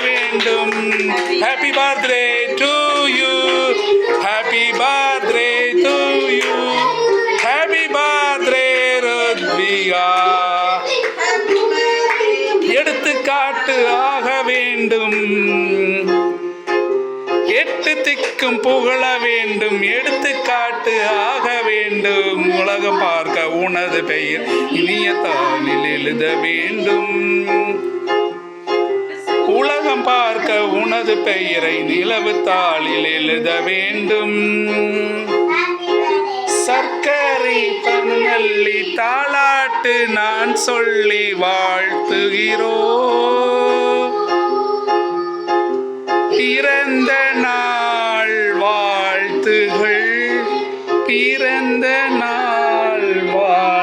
வேண்டும். Happy birthday to you happy birthday to you happy birthday Ruthvika எடுத்துக்காட்டு ஆக வேண்டும். எட்டு திக்கும் புகழ வேண்டும். எடுத்துக்காட்டு ஆக வேண்டும். உலகம் பார்க்க உனது பெயர் இனிய தாளில் எழுத வேண்டும். உலகம் பார்க்க உனது பெயரை நிலவு தாளில் எழுத வேண்டும். சர்க்கரை பன்னல்லி தாளாட்டு நான் சொல்லி வாழ்த்துகிறோ. பிறந்த நாள் வாழ்த்துகள். பிறந்த நாள் வாழ்